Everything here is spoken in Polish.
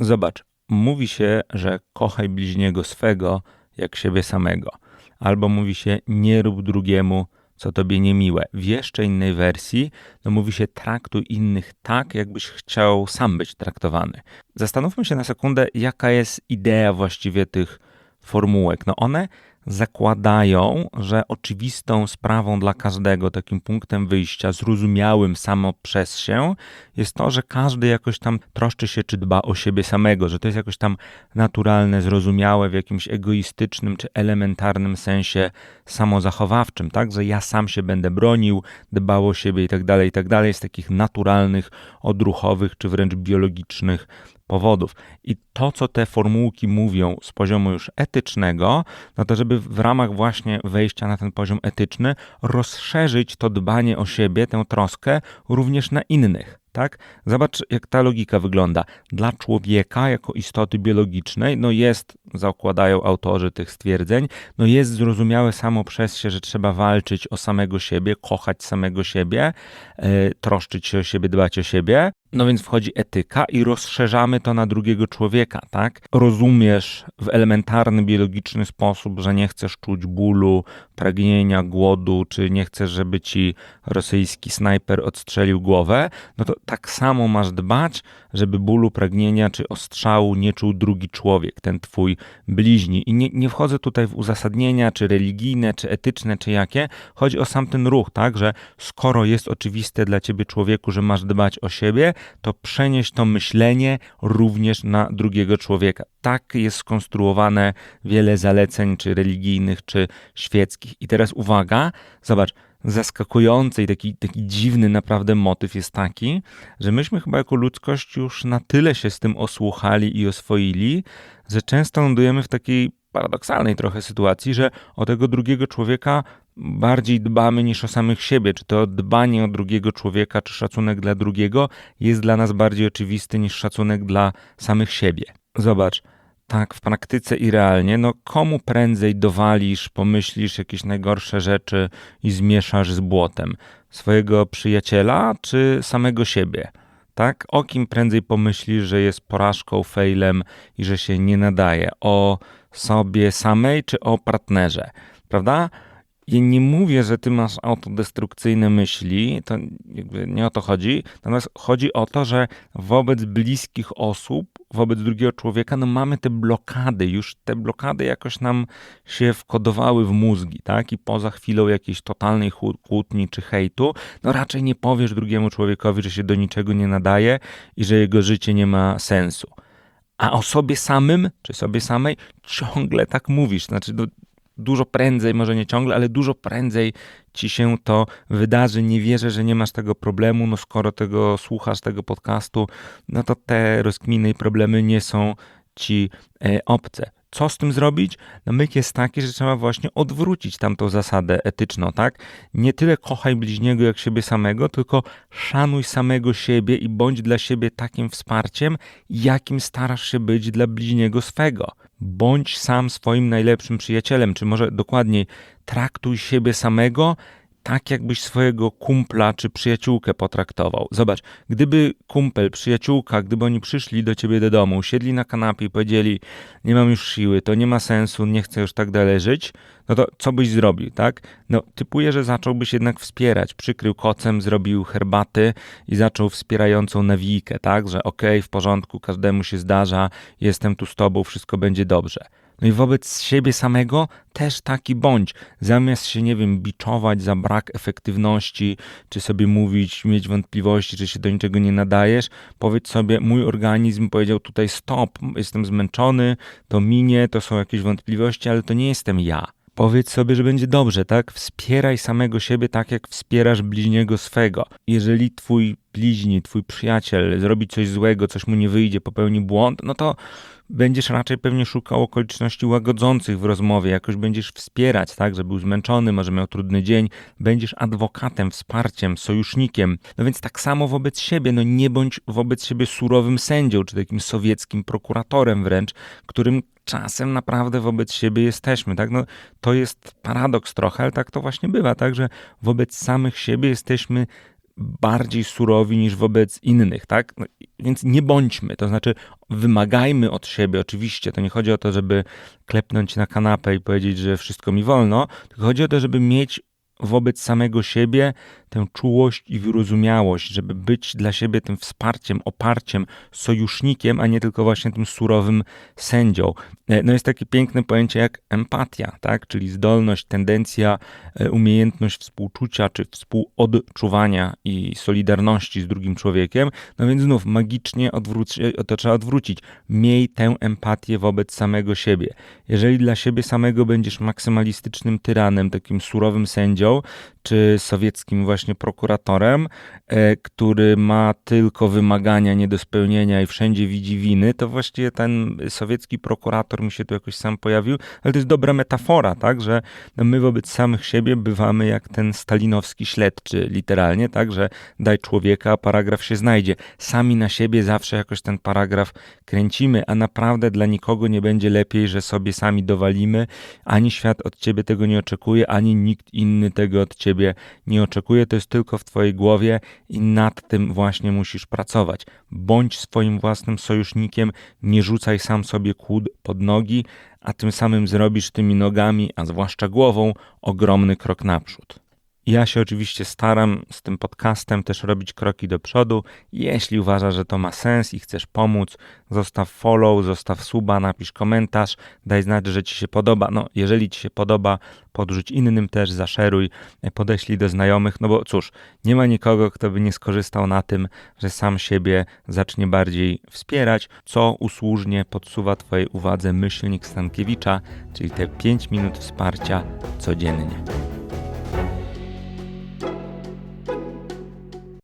Zobacz, mówi się, że kochaj bliźniego swego jak siebie samego. Albo mówi się nie rób drugiemu, co tobie niemiłe. W jeszcze innej wersji no mówi się traktuj innych tak, jakbyś chciał sam być traktowany. Zastanówmy się na sekundę, jaka jest idea właściwie tych formułek. No one zakładają, że oczywistą sprawą dla każdego, takim punktem wyjścia, zrozumiałym samo przez się, jest to, że każdy jakoś tam troszczy się czy dba o siebie samego, że to jest jakoś tam naturalne, zrozumiałe w jakimś egoistycznym czy elementarnym sensie samozachowawczym, tak, że ja sam się będę bronił, dbał o siebie i tak dalej, i tak dalej, z takich naturalnych, odruchowych czy wręcz biologicznych powodów. I to, co te formułki mówią z poziomu już etycznego, no to żeby w ramach właśnie wejścia na ten poziom etyczny rozszerzyć to dbanie o siebie, tę troskę również na innych. Tak? Zobacz, jak ta logika wygląda. Dla człowieka, jako istoty biologicznej, no jest, zakładają autorzy tych stwierdzeń, no jest zrozumiałe samo przez się, że trzeba walczyć o samego siebie, kochać samego siebie, yy, troszczyć się o siebie, dbać o siebie. No więc wchodzi etyka i rozszerzamy to na drugiego człowieka, tak? Rozumiesz w elementarny, biologiczny sposób, że nie chcesz czuć bólu, pragnienia, głodu, czy nie chcesz, żeby ci rosyjski snajper odstrzelił głowę, no to tak samo masz dbać, żeby bólu, pragnienia czy ostrzału nie czuł drugi człowiek, ten twój bliźni. I nie, nie wchodzę tutaj w uzasadnienia, czy religijne, czy etyczne, czy jakie. Chodzi o sam ten ruch, tak, że skoro jest oczywiste dla ciebie człowieku, że masz dbać o siebie, to przenieść to myślenie również na drugiego człowieka. Tak jest skonstruowane wiele zaleceń, czy religijnych, czy świeckich. I teraz uwaga, zobacz, zaskakujący i taki, taki dziwny naprawdę motyw jest taki, że myśmy chyba jako ludzkość już na tyle się z tym osłuchali i oswoili, że często lądujemy w takiej paradoksalnej trochę sytuacji, że o tego drugiego człowieka bardziej dbamy niż o samych siebie. Czy to dbanie o drugiego człowieka, czy szacunek dla drugiego jest dla nas bardziej oczywisty niż szacunek dla samych siebie. Zobacz, tak w praktyce i realnie, no komu prędzej dowalisz, pomyślisz jakieś najgorsze rzeczy i zmieszasz z błotem? Swojego przyjaciela czy samego siebie? Tak? O kim prędzej pomyślisz, że jest porażką, failem i że się nie nadaje? O sobie samej czy o partnerze? Prawda? Ja nie mówię, że ty masz autodestrukcyjne myśli, to nie o to chodzi. Natomiast chodzi o to, że wobec bliskich osób, wobec drugiego człowieka, no mamy te blokady, już te blokady jakoś nam się wkodowały w mózgi, tak? I poza chwilą jakiejś totalnej kłótni czy hejtu, no raczej nie powiesz drugiemu człowiekowi, że się do niczego nie nadaje i że jego życie nie ma sensu. A o sobie samym, czy sobie samej, ciągle tak mówisz. Znaczy, no, dużo prędzej, może nie ciągle, ale dużo prędzej ci się to wydarzy. Nie wierzę, że nie masz tego problemu. No skoro tego słuchasz, tego podcastu, no to te rozkminy i problemy nie są ci e, obce. Co z tym zrobić? No myk jest taki, że trzeba właśnie odwrócić tamtą zasadę etyczną, tak? Nie tyle kochaj bliźniego jak siebie samego, tylko szanuj samego siebie i bądź dla siebie takim wsparciem, jakim starasz się być dla bliźniego swego. Bądź sam swoim najlepszym przyjacielem, czy może dokładniej, traktuj siebie samego tak, jakbyś swojego kumpla czy przyjaciółkę potraktował. Zobacz, gdyby kumpel, przyjaciółka, gdyby oni przyszli do ciebie do domu, siedli na kanapie i powiedzieli: Nie mam już siły, to nie ma sensu, nie chcę już tak dalej żyć, no to co byś zrobił, tak? No, typuję, że zacząłbyś jednak wspierać. Przykrył kocem, zrobił herbaty i zaczął wspierającą nawijkę, tak? Że okej, okay, w porządku, każdemu się zdarza, jestem tu z tobą, wszystko będzie dobrze. No i wobec siebie samego też taki bądź. Zamiast się, nie wiem, biczować za brak efektywności, czy sobie mówić, mieć wątpliwości, czy się do niczego nie nadajesz, powiedz sobie, mój organizm powiedział tutaj stop, jestem zmęczony, to minie, to są jakieś wątpliwości, ale to nie jestem ja. Powiedz sobie, że będzie dobrze, tak? Wspieraj samego siebie tak, jak wspierasz bliźniego swego. Jeżeli twój bliźni, twój przyjaciel zrobi coś złego, coś mu nie wyjdzie, popełni błąd, no to będziesz raczej pewnie szukał okoliczności łagodzących w rozmowie, jakoś będziesz wspierać, tak, że był zmęczony, może miał trudny dzień, będziesz adwokatem, wsparciem, sojusznikiem. No więc tak samo wobec siebie, no nie bądź wobec siebie surowym sędzią, czy takim sowieckim prokuratorem wręcz, którym czasem naprawdę wobec siebie jesteśmy, tak? No, to jest paradoks trochę, ale tak to właśnie bywa, tak, że wobec samych siebie jesteśmy bardziej surowi niż wobec innych, tak? No, więc nie bądźmy, to znaczy wymagajmy od siebie, oczywiście, to nie chodzi o to, żeby klepnąć na kanapę i powiedzieć, że wszystko mi wolno, tylko chodzi o to, żeby mieć wobec samego siebie tę czułość i wyrozumiałość, żeby być dla siebie tym wsparciem, oparciem, sojusznikiem, a nie tylko właśnie tym surowym sędzią. E, no jest takie piękne pojęcie jak empatia, tak? czyli zdolność, tendencja, e, umiejętność współczucia czy współodczuwania i solidarności z drugim człowiekiem. No więc znów magicznie odwróć, to trzeba odwrócić. Miej tę empatię wobec samego siebie. Jeżeli dla siebie samego będziesz maksymalistycznym tyranem, takim surowym sędzią, czy sowieckim właśnie prokuratorem, e, który ma tylko wymagania nie do spełnienia i wszędzie widzi winy, to właściwie ten sowiecki prokurator mi się tu jakoś sam pojawił, ale to jest dobra metafora, tak, że my wobec samych siebie bywamy jak ten stalinowski śledczy, literalnie, tak, że daj człowieka, a paragraf się znajdzie. Sami na siebie zawsze jakoś ten paragraf kręcimy, a naprawdę dla nikogo nie będzie lepiej, że sobie sami dowalimy, ani świat od ciebie tego nie oczekuje, ani nikt inny tego od ciebie nie oczekuje, to jest tylko w twojej głowie i nad tym właśnie musisz pracować. Bądź swoim własnym sojusznikiem, nie rzucaj sam sobie kłód pod nogi, a tym samym zrobisz tymi nogami, a zwłaszcza głową, ogromny krok naprzód. Ja się oczywiście staram z tym podcastem też robić kroki do przodu. Jeśli uważasz, że to ma sens i chcesz pomóc, zostaw follow, zostaw suba, napisz komentarz, daj znać, że ci się podoba. No, jeżeli ci się podoba, podrzuć innym też, zaszeruj, podeślij do znajomych, no bo cóż, nie ma nikogo, kto by nie skorzystał na tym, że sam siebie zacznie bardziej wspierać, co usłużnie podsuwa twojej uwadze myślnik Stankiewicza, czyli te 5 minut wsparcia codziennie.